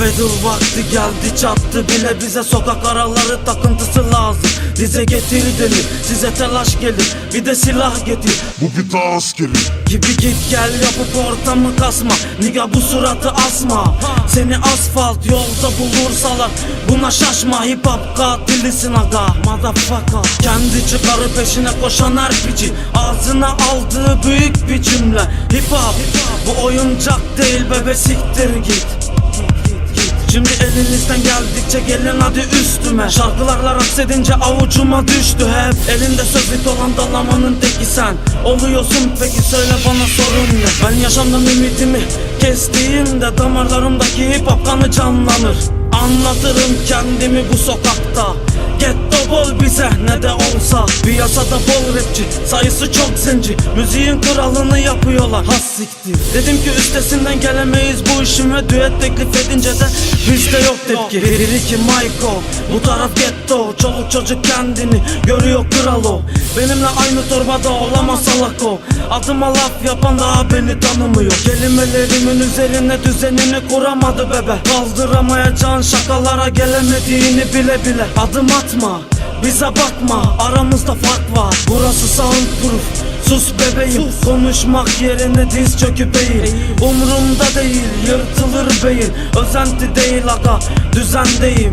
Battle vakti geldi çattı bile bize. Sokak araları takıntısı lazım. Bize getir deli size telaş gelir. Bir de silah getir. Bu bir dağ askeri. Gibi git gel yapıp ortamı kasma. Niga bu suratı asma. Seni asfalt yolda bulursalar Buna şaşma. Hip hop katilisin aga. Motherfucker. Kendi çıkarı peşine koşan her piçi. Ağzına aldığı büyük bir cümle Hip hop. Bu oyuncak değil bebe siktir git Şimdi elinizden geldikçe gelin hadi üstüme. Şarkılarla raks edince avucuma düştü hep. Elinde sözlük olan dalamanın teki sen. Oluyorsun peki söyle bana sorun ne? Ben yaşamdan ümidimi kestiğimde Damarlarımdaki hip hop kanı canlanır Anlatırım kendimi bu sokakta. Getto bol bize ne de olsa. Piyasada bol rapçi sayısı çok zenci. Müziğin kralını yapıyorlar. Has siktir. Dedim ki üstesinden gelemeyiz bu işin ve düet teklif edince de Bizde yok tepki. Bir iki Michael bu taraf getto Çoluk çocuk kendini görüyor kral o. Benimle aynı torbada olamaz salak o. Adıma laf yapan daha beni tanımıyor. Kelimelerimin üzerine düzenini kuramadı bebe. Kaldıramayacağın şakalara gelemediğini bile bile Adım atma bize bakma aramızda fark var. Burası soundproof Sus bebeğim konuşmak yerine diz çöküp eğil Umrumda değil yırtılır beyin. Özenti değil aga düzendeyim